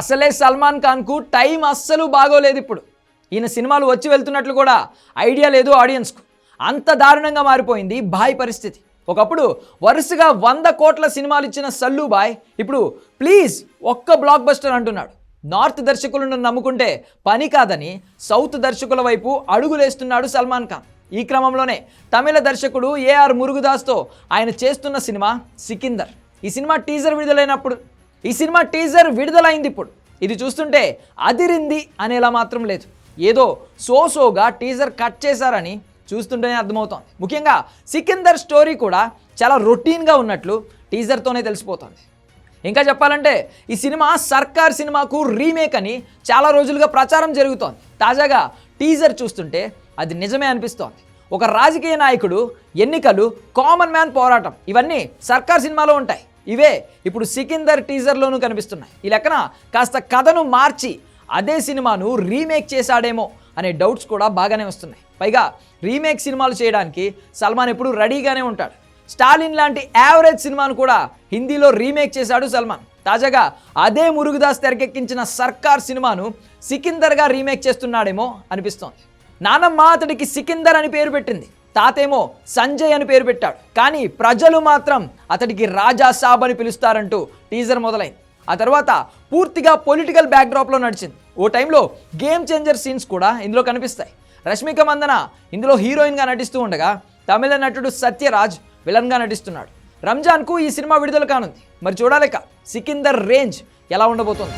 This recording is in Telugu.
అసలే సల్మాన్ ఖాన్కు టైం అస్సలు బాగోలేదు ఇప్పుడు. ఈయన సినిమాలు వచ్చి వెళ్తున్నట్లు కూడా ఐడియా లేదు ఆడియన్స్కు. అంత దారుణంగా మారిపోయింది బాయ్ పరిస్థితి. ఒకప్పుడు వరుసగా వంద కోట్ల సినిమాలు ఇచ్చిన సల్లు బాయ్ ఇప్పుడు ప్లీజ్ ఒక్క బ్లాక్ బస్టర్ అంటున్నాడు. నార్త్ దర్శకులను నమ్ముకుంటే పని కాదని సౌత్ దర్శకుల వైపు అడుగులేస్తున్నాడు సల్మాన్ ఖాన్. ఈ క్రమంలోనే తమిళ దర్శకుడు ఏఆర్ మురుగుదాస్తో ఆయన చేస్తున్న సినిమా సికిందర్. ఈ సినిమా టీజర్ విడుదలైనప్పుడు ఈ సినిమా టీజర్ విడుదలైంది ఇప్పుడు. ఇది చూస్తుంటే అదిరింది అనేలా మాత్రం లేదు. ఏదో సోసోగా టీజర్ కట్ చేశారని చూస్తుంటేనే అర్థమవుతోంది. ముఖ్యంగా సికిందర్ స్టోరీ కూడా చాలా రొటీన్గా ఉన్నట్లు టీజర్తోనే తెలిసిపోతుంది. ఇంకా చెప్పాలంటే ఈ సినిమా సర్కార్ సినిమాకు రీమేక్ అని చాలా రోజులుగా ప్రచారం జరుగుతోంది. తాజాగా టీజర్ చూస్తుంటే అది నిజమే అనిపిస్తోంది. ఒక రాజకీయ నాయకుడు ఎన్నికలు కామన్ మ్యాన్ పోరాటం ఇవన్నీ సర్కార్ సినిమాలో ఉంటాయి. ఇవే ఇప్పుడు సికిందర్ టీజర్లోనూ కనిపిస్తున్నాయి. ఈ లెక్కన కాస్త కథను మార్చి అదే సినిమాను రీమేక్ చేశాడేమో అనే డౌట్స్ కూడా బాగానే వస్తున్నాయి. పైగా రీమేక్ సినిమాలు చేయడానికి సల్మాన్ ఎప్పుడు రెడీగానే ఉంటాడు. స్టాలిన్ లాంటి యావరేజ్ సినిమాను కూడా హిందీలో రీమేక్ చేశాడు సల్మాన్. తాజాగా అదే మురుగుదాస్ తెరకెక్కించిన సర్కార్ సినిమాను సికిందర్గా రీమేక్ చేస్తున్నాడేమో అనిపిస్తోంది. నానమ్మ అతడికి సికిందర్ అని పేరు పెట్టింది. తాతేమో సంజయ్ అని పేరు పెట్టాడు. కానీ ప్రజలు మాత్రం అతడికి రాజా సాబ్ అని పిలుస్తారంటూ టీజర్ మొదలైంది. ఆ తర్వాత పూర్తిగా పొలిటికల్ బ్యాక్డ్రాప్లో నడిచింది. ఓ టైంలో గేమ్ చేంజర్ సీన్స్ కూడా ఇందులో కనిపిస్తాయి. రష్మిక మందన ఇందులో హీరోయిన్గా నటిస్తూ ఉండగా తమిళ నటుడు సత్యరాజ్ విలన్గా నటిస్తున్నాడు. రంజాన్కు ఈ సినిమా విడుదల కానుంది. మరి చూడాలిక సికిందర్ రేంజ్ ఎలా ఉండబోతోంది?